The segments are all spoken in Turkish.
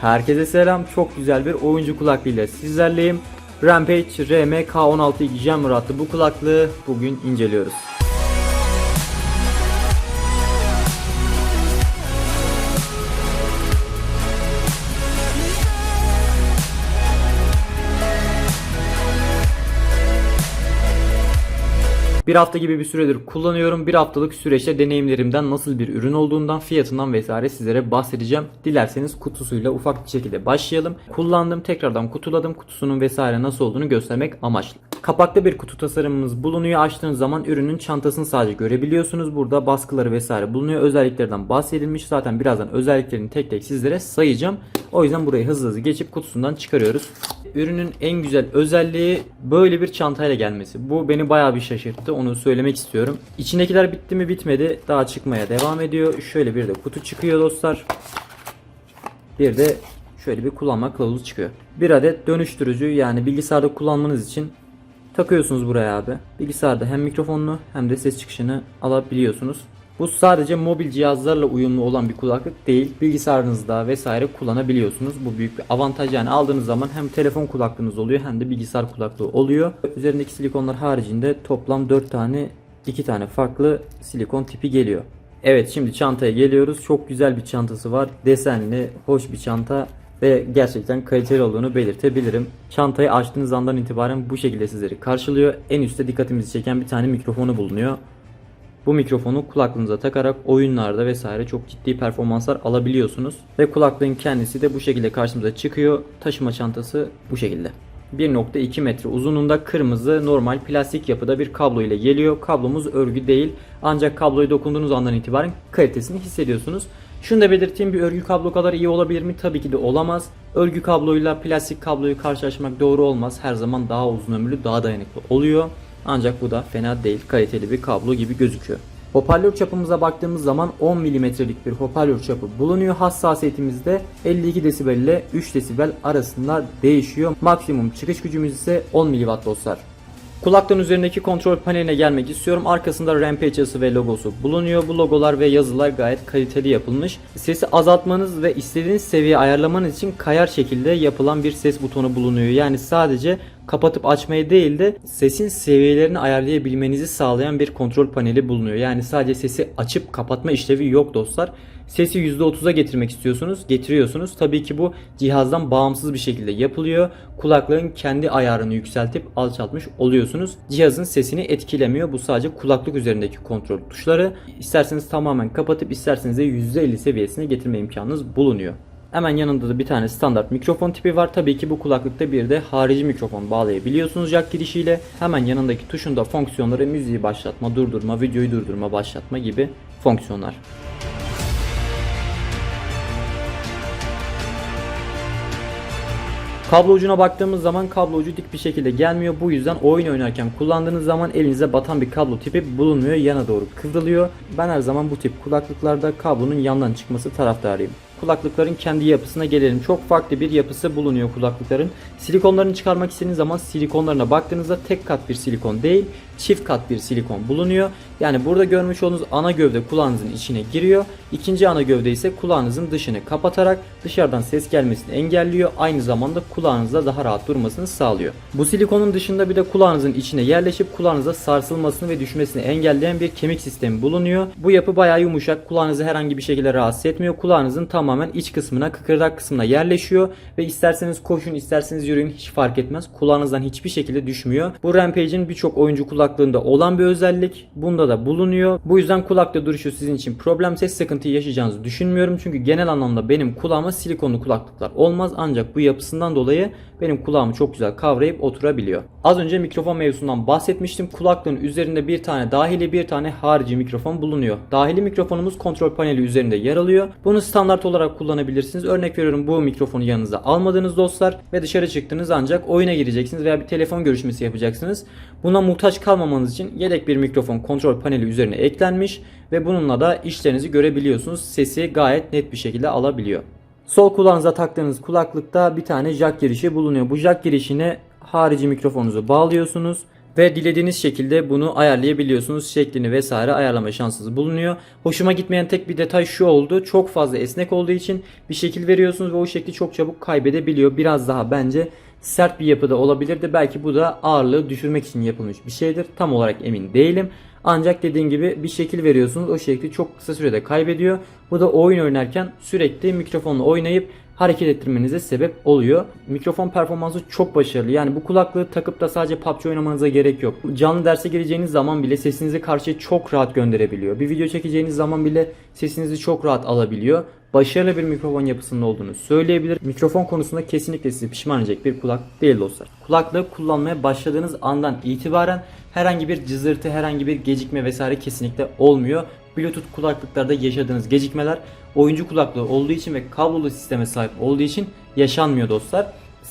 Herkese selam. Çok güzel bir oyuncu kulaklığıyla sizlerleyim. Rampage RMK16 Jammer adlı bu kulaklığı bugün inceliyoruz. Bir hafta gibi bir süredir kullanıyorum. Bir haftalık süreçte deneyimlerimden nasıl bir ürün olduğundan, fiyatından vesaire sizlere bahsedeceğim. Dilerseniz kutusuyla ufak bir şekilde başlayalım. Kullandım, tekrardan kutuladım. Kutusunun vesaire nasıl olduğunu göstermek amaçlı. Kapakta bir kutu tasarımımız bulunuyor. Açtığınız zaman ürünün çantasını sadece görebiliyorsunuz. Burada baskıları vesaire bulunuyor. Özelliklerden bahsedilmiş. Zaten birazdan özelliklerini tek tek sizlere sayacağım. O yüzden burayı hızlı hızlı geçip kutusundan çıkarıyoruz. Ürünün en güzel özelliği böyle bir çantayla gelmesi. Bu beni bayağı bir şaşırttı. Onu söylemek istiyorum. İçindekiler bitti mi bitmedi. Daha çıkmaya devam ediyor. Şöyle bir de kutu çıkıyor dostlar. Bir de şöyle bir kullanma kılavuzu çıkıyor. Bir adet dönüştürücü yani bilgisayarda kullanmanız için takıyorsunuz buraya abi. Bilgisayarda hem mikrofonunu hem de ses çıkışını alabiliyorsunuz. Bu sadece mobil cihazlarla uyumlu olan bir kulaklık değil. Bilgisayarınızda vesaire kullanabiliyorsunuz. Bu büyük bir avantaj yani aldığınız zaman hem telefon kulaklığınız oluyor hem de bilgisayar kulaklığı oluyor. Üzerindeki silikonlar haricinde toplam 4 tane 2 tane farklı silikon tipi geliyor. Evet şimdi çantaya geliyoruz. Çok güzel bir çantası var. Desenli, hoş bir çanta ve gerçekten kaliteli olduğunu belirtebilirim. Çantayı açtığınız andan itibaren bu şekilde sizleri karşılıyor. En üstte dikkatimizi çeken bir tane mikrofonu bulunuyor. Bu mikrofonu kulaklığınıza takarak oyunlarda vesaire çok ciddi performanslar alabiliyorsunuz. Ve kulaklığın kendisi de bu şekilde karşımıza çıkıyor. Taşıma çantası bu şekilde. 1.2 metre uzunluğunda kırmızı normal plastik yapıda bir kablo ile geliyor. Kablomuz örgü değil ancak kabloyu dokunduğunuz andan itibaren kalitesini hissediyorsunuz. Şunu da belirteyim bir örgü kablo kadar iyi olabilir mi? Tabii ki de olamaz. Örgü kabloyla plastik kabloyu karşılaştırmak doğru olmaz. Her zaman daha uzun ömürlü, daha dayanıklı oluyor. Ancak bu da fena değil, kaliteli bir kablo gibi gözüküyor. Hoparlör çapımıza baktığımız zaman 10 mm'lik bir hoparlör çapı bulunuyor. Hassasiyetimizde 52 desibel ile 3 desibel arasında değişiyor. Maksimum çıkış gücümüz ise 10 mW dostlar. Kulaklığın üzerindeki kontrol paneline gelmek istiyorum. Arkasında Rampage yazısı ve logosu bulunuyor. Bu logolar ve yazılar gayet kaliteli yapılmış. Sesi azaltmanız ve istediğiniz seviyeye ayarlamanız için kayar şekilde yapılan bir ses butonu bulunuyor. Yani sadece kapatıp açmayı değil de sesin seviyelerini ayarlayabilmenizi sağlayan bir kontrol paneli bulunuyor. Yani sadece sesi açıp kapatma işlevi yok dostlar. Sesi %30'a getirmek istiyorsunuz, getiriyorsunuz. Tabii ki bu cihazdan bağımsız bir şekilde yapılıyor. Kulaklığın kendi ayarını yükseltip alçaltmış oluyorsunuz. Cihazın sesini etkilemiyor. Bu sadece kulaklık üzerindeki kontrol tuşları. İsterseniz tamamen kapatıp isterseniz de %50 seviyesine getirme imkanınız bulunuyor. Hemen yanında da bir tane standart mikrofon tipi var. Tabii ki bu kulaklıkta bir de harici mikrofon bağlayabiliyorsunuz jack girişiyle. Hemen yanındaki tuşun da fonksiyonları müziği başlatma, durdurma, videoyu durdurma, başlatma gibi fonksiyonlar. Kablo ucuna baktığımız zaman kablo ucu dik bir şekilde gelmiyor. Bu yüzden oyun oynarken kullandığınız zaman elinize batan bir kablo tipi bulunmuyor. Yana doğru kıvrılıyor. Ben her zaman bu tip kulaklıklarda kablonun yandan çıkması taraftarıyım. Kulaklıkların kendi yapısına gelelim. Çok farklı bir yapısı bulunuyor kulaklıkların. Silikonlarını çıkarmak istediğiniz zaman silikonlarına baktığınızda tek kat bir silikon değil, çift kat bir silikon bulunuyor. Yani burada görmüş olduğunuz ana gövde kulağınızın içine giriyor. İkinci ana gövde ise kulağınızın dışını kapatarak dışarıdan ses gelmesini engelliyor. Aynı zamanda kulağınızda daha rahat durmasını sağlıyor. Bu silikonun dışında bir de kulağınızın içine yerleşip kulağınıza sarsılmasını ve düşmesini engelleyen bir kemik sistemi bulunuyor. Bu yapı bayağı yumuşak. Kulağınızı herhangi bir şekilde rahatsız etmiyor. Kulağınızın tamamen iç kısmına, kıkırdak kısmına yerleşiyor ve isterseniz koşun, isterseniz yürüyün hiç fark etmez. Kulağınızdan hiçbir şekilde düşmüyor. Bu Rampage'in birçok oyuncu kulaklığında olan bir özellik. Bunda da bulunuyor. Bu yüzden kulakta duruşu sizin için problem ses sıkıntı yaşayacağınızı düşünmüyorum. Çünkü genel anlamda benim kulağıma silikonlu kulaklıklar olmaz. Ancak bu yapısından dolayı benim kulağımı çok güzel kavrayıp oturabiliyor. Az önce mikrofon mevzusundan bahsetmiştim. Kulaklığın üzerinde bir tane dahili bir tane harici mikrofon bulunuyor. Dahili mikrofonumuz kontrol paneli üzerinde yer alıyor. Bunu standart olarak kullanabilirsiniz. Örnek veriyorum bu mikrofonu yanınıza almadınız dostlar ve dışarı çıktınız ancak oyuna gireceksiniz veya bir telefon görüşmesi yapacaksınız. Buna muhtaç kalmamanız için yedek bir mikrofon kontrol paneli üzerine eklenmiş ve bununla da işlerinizi görebiliyorsunuz. Sesi gayet net bir şekilde alabiliyor. Sol kulağınıza taktığınız kulaklıkta bir tane jack girişi bulunuyor. Bu jack girişine harici mikrofonunuzu bağlıyorsunuz Ve dilediğiniz şekilde bunu ayarlayabiliyorsunuz. Şeklini vesaire ayarlama şansınız bulunuyor. Hoşuma gitmeyen tek bir detay şu oldu. Çok fazla esnek olduğu için bir şekil veriyorsunuz ve o şekli çok çabuk kaybedebiliyor. Biraz daha bence sert bir yapıda olabilirdi. Belki bu da ağırlığı düşürmek için yapılmış bir şeydir. Tam olarak emin değilim. Ancak dediğim gibi bir şekil veriyorsunuz. O şekli çok kısa sürede kaybediyor. Bu da oyun oynarken sürekli mikrofonla oynayıp hareket ettirmenize sebep oluyor. Mikrofon performansı çok başarılı. Yani bu kulaklığı takıp da sadece PUBG oynamanıza gerek yok. Canlı derse gireceğiniz zaman bile sesinizi karşıya çok rahat gönderebiliyor. Bir video çekeceğiniz zaman bile sesinizi çok rahat alabiliyor. Başarılı bir mikrofon yapısının olduğunu söyleyebilir. Mikrofon konusunda kesinlikle sizi pişman edecek bir kulak değil dostlar. Kulaklığı kullanmaya başladığınız andan itibaren herhangi bir cızırtı, herhangi bir gecikme vesaire kesinlikle olmuyor. Bluetooth kulaklıklarda yaşadığınız gecikmeler oyuncu kulaklığı olduğu için ve kablolu sisteme sahip olduğu için yaşanmıyor dostlar.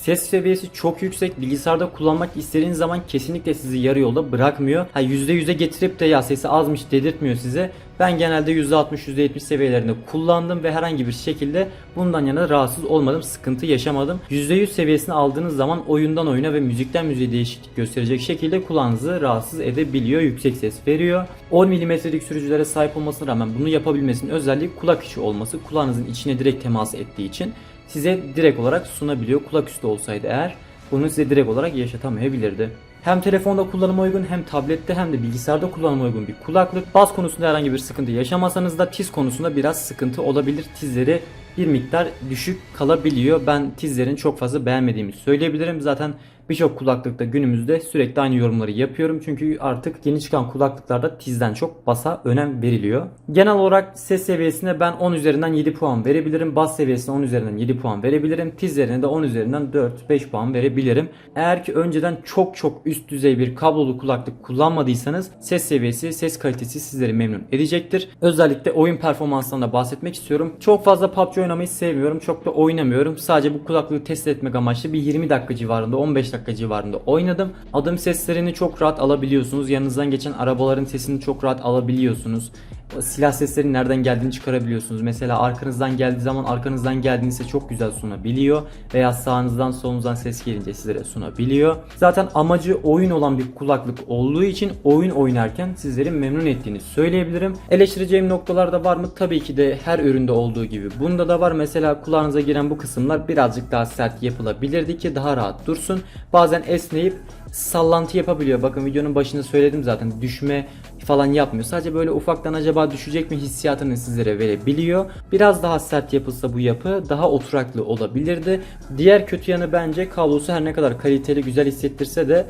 Ses seviyesi çok yüksek. Bilgisayarda kullanmak istediğiniz zaman kesinlikle sizi yarı yolda bırakmıyor. Ha %100'e getirip de ya sesi azmış dedirtmiyor size. Ben genelde %60 %70 seviyelerinde kullandım ve herhangi bir şekilde bundan yana rahatsız olmadım, sıkıntı yaşamadım. %100 seviyesini aldığınız zaman oyundan oyuna ve müzikten müziğe değişiklik gösterecek şekilde kulağınızı rahatsız edebiliyor, yüksek ses veriyor. 10 mm'lik sürücülere sahip olmasına rağmen bunu yapabilmesinin özelliği kulak içi olması. Kulağınızın içine direkt temas ettiği için size direkt olarak sunabiliyor. Kulak üstü olsaydı eğer bunu size direkt olarak yaşatamayabilirdi. Hem telefonda kullanıma uygun hem tablette hem de bilgisayarda kullanıma uygun bir kulaklık. Bas konusunda herhangi bir sıkıntı yaşamasanız da tiz konusunda biraz sıkıntı olabilir. Tizleri bir miktar düşük kalabiliyor. Ben tizlerin çok fazla beğenmediğimi söyleyebilirim. Zaten birçok kulaklıkta günümüzde sürekli aynı yorumları yapıyorum. Çünkü artık yeni çıkan kulaklıklarda tizden çok basa önem veriliyor. Genel olarak ses seviyesine ben 10 üzerinden 7 puan verebilirim. Bas seviyesine 10 üzerinden 7 puan verebilirim. Tizlerine de 10 üzerinden 4-5 puan verebilirim. Eğer ki önceden çok çok üst düzey bir kablolu kulaklık kullanmadıysanız ses seviyesi, ses kalitesi sizleri memnun edecektir. Özellikle oyun performansından da bahsetmek istiyorum. Çok fazla PUBG oynamayı sevmiyorum. Çok da oynamıyorum. Sadece bu kulaklığı test etmek amaçlı bir 20 dakika civarında 15 dakika civarında oynadım. Adım seslerini çok rahat alabiliyorsunuz. Yanınızdan geçen arabaların sesini çok rahat alabiliyorsunuz. Silah seslerinin nereden geldiğini çıkarabiliyorsunuz. Mesela arkanızdan geldiği zaman arkanızdan geldiğinizde çok güzel sunabiliyor. Veya sağınızdan solunuzdan ses gelince sizlere sunabiliyor. Zaten amacı oyun olan bir kulaklık olduğu için oyun oynarken sizleri memnun ettiğini söyleyebilirim. Eleştireceğim noktalar da var mı? Tabii ki de her üründe olduğu gibi. Bunda da var. Mesela kulağınıza giren bu kısımlar birazcık daha sert yapılabilirdi ki daha rahat dursun. Bazen esneyip sallantı yapabiliyor. Bakın videonun başında söyledim zaten düşme falan yapmıyor. Sadece böyle ufaktan acaba düşecek mi hissiyatını sizlere verebiliyor. Biraz daha sert yapılsa bu yapı daha oturaklı olabilirdi. Diğer kötü yanı bence kablosu her ne kadar kaliteli güzel hissettirse de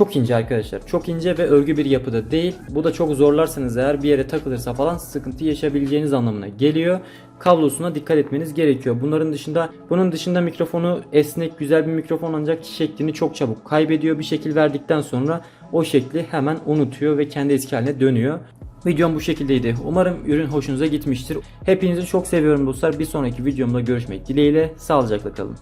çok ince arkadaşlar. Çok ince ve örgü bir yapıda değil. Bu da çok zorlarsanız eğer bir yere takılırsa falan sıkıntı yaşayabileceğiniz anlamına geliyor. Kablosuna dikkat etmeniz gerekiyor. Bunların dışında bunun dışında mikrofonu esnek güzel bir mikrofon ancak şeklini çok çabuk kaybediyor. Bir şekil verdikten sonra o şekli hemen unutuyor ve kendi eski haline dönüyor. Videom bu şekildeydi. Umarım ürün hoşunuza gitmiştir. Hepinizi çok seviyorum dostlar. Bir sonraki videomda görüşmek dileğiyle. Sağlıcakla kalın.